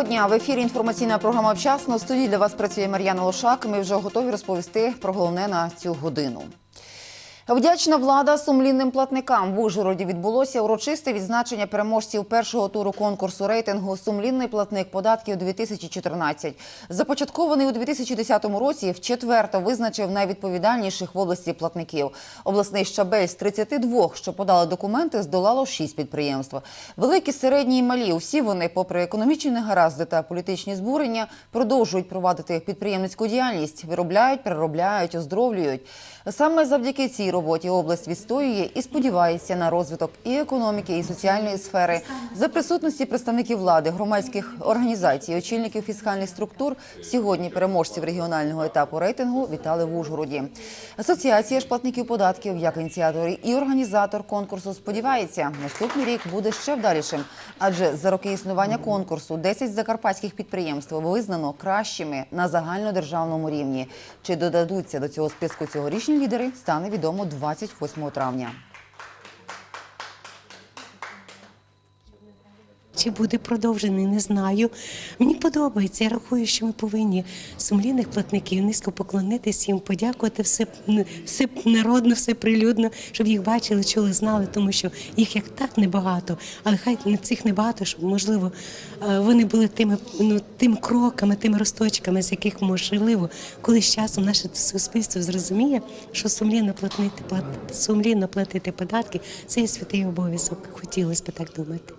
Доброго дня. В ефірі інформаційна програма «Вчасно». Студії для вас працює Мар'яна Лошак. Ми вже готові розповісти про головне на цю годину. Вдячна влада сумлінним платникам. В Ужгороді відбулося урочисте відзначення переможців першого туру конкурсу рейтингу Сумлінний платник податків 2014 Започаткований у 2010 році вчетверто визначив найвідповідальніших в області платників. Обласний щабель з 32, що подали документи, здолало 6 підприємств. Великі, середні і малі. Усі вони, попри економічні негаразди та політичні збурення, продовжують провадити підприємницьку діяльність, виробляють, переробляють, оздоровлюють. Саме завдяки цій роботі область відстоює і сподівається на розвиток і економіки, і соціальної сфери. За присутності представників влади, громадських організацій, очільників фіскальних структур сьогодні переможців регіонального етапу рейтингу вітали в Ужгороді. Асоціація ж платників податків, як ініціатор і організатор конкурсу, сподівається, наступний рік буде ще вдалішим. Адже за роки існування конкурсу 10 закарпатських підприємств визнано кращими на загальнодержавному рівні. Чи додадуться до цього списку цьогорічні лідери, стане відомо 28 травня. Чи буде продовжений, не знаю. Мені подобається. Я рахую, що ми повинні сумлінних платників низько поклонитись їм, подякувати все, все народно, все прилюдно, щоб їх бачили, чули, знали, тому що їх як так небагато, але хай не цих небагато, щоб можливо е, вони були тими ну тими кроками, тими росточками, з яких можливо, коли часом наше суспільство зрозуміє, що сумлінно платити плат, сумлінно платити податки це є святий обов'язок. Хотілося б так думати.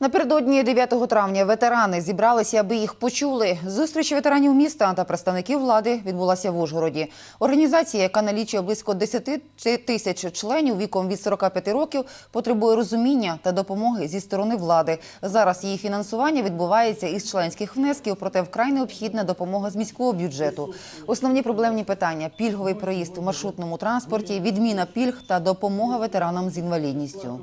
Напередодні 9 травня ветерани зібралися, аби їх почули. Зустріч ветеранів міста та представників влади відбулася в Ужгороді. Організація, яка налічує близько 10 тисяч членів віком від 45 років, потребує розуміння та допомоги зі сторони влади. Зараз її фінансування відбувається із членських внесків, проте вкрай необхідна допомога з міського бюджету. Основні проблемні питання: пільговий проїзд у маршрутному транспорті, відміна пільг та допомога ветеранам з інвалідністю.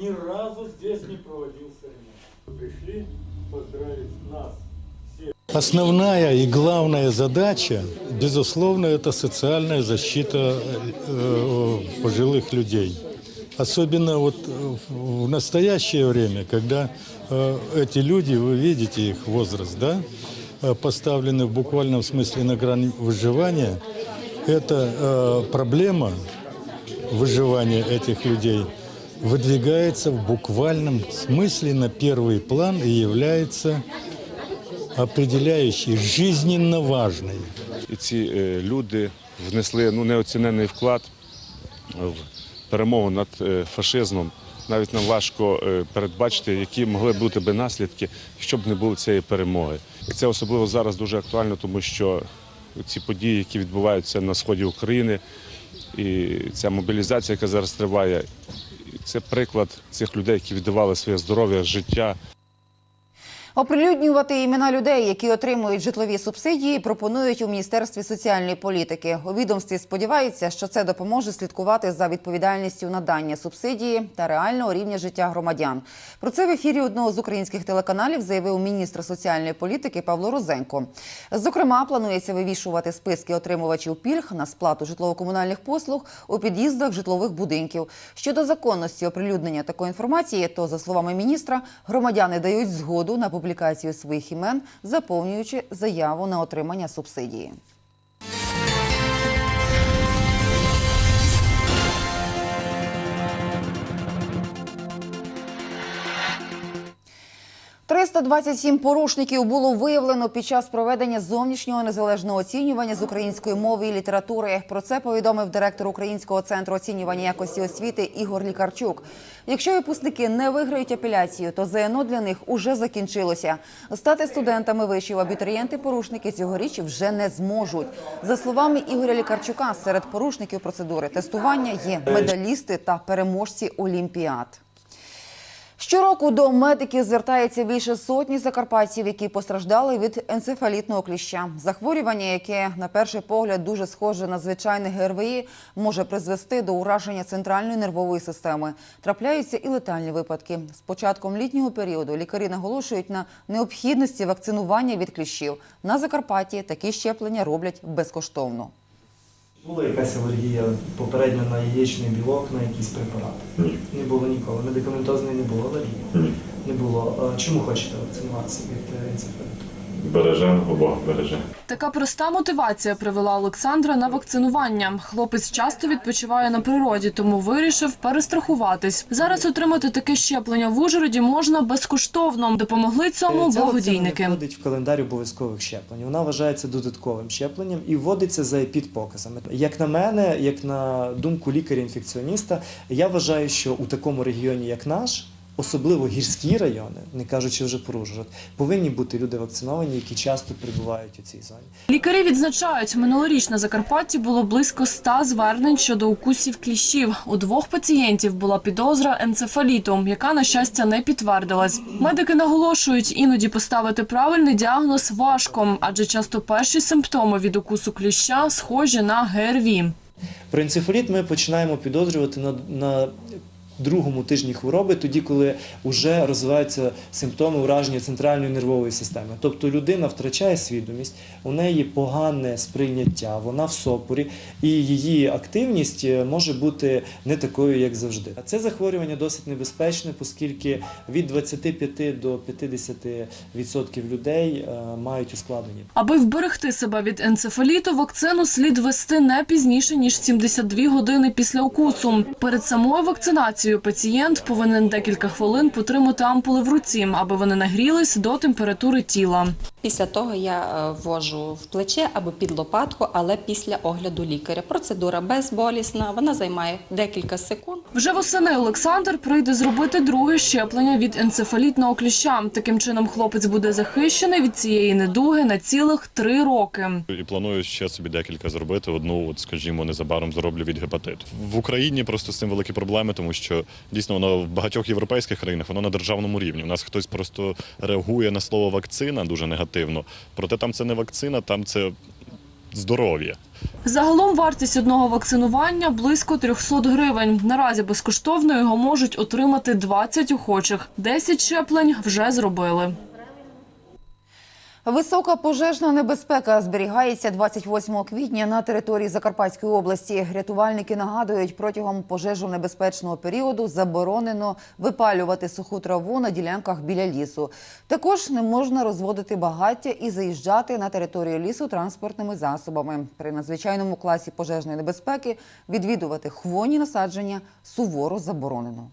Ни разу здесь не проводился. Пришли поздравить нас. Основная и главная задача, безусловно, это социальная защита э, пожилых людей. Особенно вот в настоящее время, когда э, эти люди, вы видите их возраст, да, э, поставлены в буквальном смысле на грани выживания, эта э, проблема выживания этих людей выдвигается в буквальном смысле на первый план и является определяющей, жизненно важной. І ці е, люди внесли ну, неоцінений вклад в перемогу над е, фашизмом. Навіть нам важко е, передбачити, які могли б бути би наслідки, якщо б не було цієї перемоги. І це особливо зараз дуже актуально, тому що ці події, які відбуваються на сході України, і ця мобілізація, яка зараз триває, це приклад цих людей, які віддавали своє здоров'я, життя. Оприлюднювати імена людей, які отримують житлові субсидії, пропонують у міністерстві соціальної політики. У відомстві сподіваються, що це допоможе слідкувати за відповідальністю надання субсидії та реального рівня життя громадян. Про це в ефірі одного з українських телеканалів заявив міністр соціальної політики Павло Розенко. Зокрема, планується вивішувати списки отримувачів пільг на сплату житлово-комунальних послуг у під'їздах житлових будинків. Щодо законності оприлюднення такої інформації, то за словами міністра, громадяни дають згоду на публікацію своїх імен, заповнюючи заяву на отримання субсидії. «327 порушників було виявлено під час проведення зовнішнього незалежного оцінювання з української мови і літератури. Про це повідомив директор Українського центру оцінювання якості освіти Ігор Лікарчук. Якщо випускники не виграють апеляцію, то ЗНО для них уже закінчилося. Стати студентами вишів абітурієнти-порушники цьогоріч вже не зможуть. За словами Ігоря Лікарчука, серед порушників процедури тестування є медалісти та переможці олімпіад. Щороку до медиків звертається більше сотні закарпатців, які постраждали від енцефалітного кліща. Захворювання, яке на перший погляд дуже схоже на звичайне ГРВІ, може призвести до ураження центральної нервової системи. Трапляються і летальні випадки. З початком літнього періоду лікарі наголошують на необхідності вакцинування від кліщів. На Закарпатті такі щеплення роблять безкоштовно. Була якась алергія попередньо на яєчний білок, на якісь препарати? Ні. Не було ніколи. Медикаментозної не було алергії? Ні. Не було чому хочете вакцинуватися від енцефаліту? Бережемо, обох береже. Така проста мотивація привела Олександра на вакцинування. Хлопець часто відпочиває на природі, тому вирішив перестрахуватись. Зараз отримати таке щеплення в Ужгороді можна безкоштовно. Допомогли цьому Ця благодійники. вакцина входить в календар обов'язкових щеплень. Вона вважається додатковим щепленням і вводиться за епідпоказами. Як на мене, як на думку лікаря-інфекціоніста, я вважаю, що у такому регіоні, як наш, особливо гірські райони, не кажучи вже про Ужгород, повинні бути люди вакциновані, які часто перебувають у цій зоні. Лікарі відзначають, минулоріч на Закарпатті було близько ста звернень щодо укусів кліщів. У двох пацієнтів була підозра енцефаліту, яка на щастя не підтвердилась. Медики наголошують, іноді поставити правильний діагноз важко, адже часто перші симптоми від укусу кліща схожі на ГРВІ. Про енцефаліт ми починаємо підозрювати на, на другому тижні хвороби, тоді, коли вже розвиваються симптоми ураження центральної нервової системи. Тобто людина втрачає свідомість, у неї погане сприйняття, вона в сопорі, і її активність е, може бути не такою, як завжди. А це захворювання досить небезпечне, оскільки від 25 до 50% людей е, мають ускладнення. Аби вберегти себе від енцефаліту, вакцину слід ввести не пізніше ніж 72 години після укусу. Перед самою вакцинацією пацієнт повинен декілька хвилин потримати ампули в руці, аби вони нагрілись до температури тіла. Після того я е, ввожу в плече або під лопатку, але після огляду лікаря. Процедура безболісна, вона займає декілька секунд. Вже восени Олександр прийде зробити друге щеплення від енцефалітного кліща. Таким чином, хлопець буде захищений від цієї недуги на цілих три роки. І планую ще собі декілька зробити. Одну, от, скажімо, незабаром зроблю від гепатиту. В Україні просто з цим великі проблеми, тому що дійсно воно в багатьох європейських країнах воно на державному рівні. У нас хтось просто реагує на слово вакцина дуже негативно. Проте там це не вакцина, там це здоров'я. Загалом вартість одного вакцинування близько 300 гривень. Наразі безкоштовно його можуть отримати 20 охочих. 10 щеплень вже зробили. Висока пожежна небезпека зберігається 28 квітня на території Закарпатської області. Рятувальники нагадують, протягом пожежонебезпечного періоду заборонено випалювати суху траву на ділянках біля лісу. Також не можна розводити багаття і заїжджати на територію лісу транспортними засобами. При надзвичайному класі пожежної небезпеки відвідувати хвойні насадження суворо заборонено.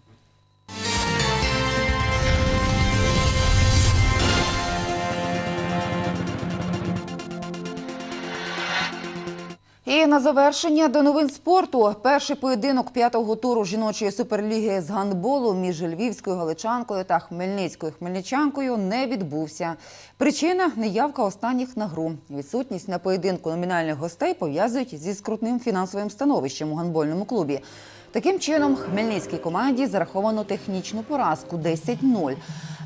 І на завершення до новин спорту. Перший поєдинок п'ятого туру жіночої суперліги з гандболу між львівською галичанкою та хмельницькою хмельничанкою не відбувся. Причина неявка останніх на гру. Відсутність на поєдинку номінальних гостей пов'язують зі скрутним фінансовим становищем у гандбольному клубі. Таким чином, хмельницькій команді зараховано технічну поразку 10-0.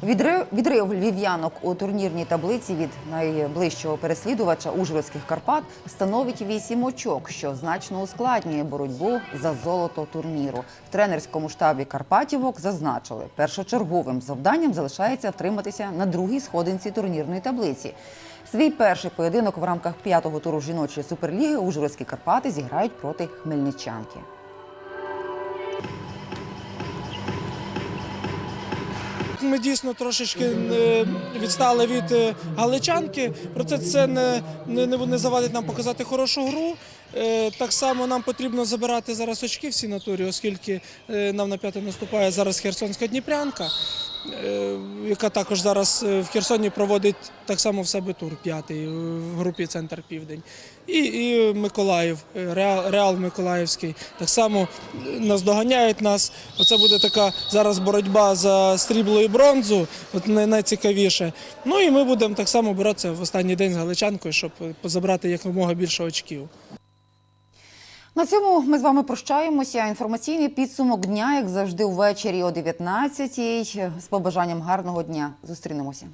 Відрив, відрив львів'янок у турнірній таблиці від найближчого переслідувача Ужгородських Карпат становить 8 очок, що значно ускладнює боротьбу за золото турніру. В тренерському штабі Карпатівок зазначили, першочерговим завданням залишається втриматися на другій сходинці турнірної таблиці. Свій перший поєдинок в рамках п'ятого туру жіночої суперліги Ужгородські Карпати зіграють проти хмельничанки. Ми дійсно трошечки е, відстали від е, галичанки, проте це не, не, не завадить нам показати хорошу гру. Е, Так само нам потрібно забирати зараз очки всі на турі, оскільки нам на п'яте наступає зараз Херсонська Дніпрянка, яка також зараз е, в Херсоні проводить так само в себе тур п'ятий е, в групі Центр Південь. І, і Миколаїв, е, Реал, Реал Миколаївський. Так само е, наздоганяють нас. Оце буде така зараз боротьба за срібло і бронзу, от най- найцікавіше. Ну і ми будемо так само боротися в останній день з Галичанкою, щоб е, забрати якомога більше очків. На цьому ми з вами прощаємося. Інформаційний підсумок дня, як завжди, ввечері о 19-й. З побажанням гарного дня. Зустрінемося.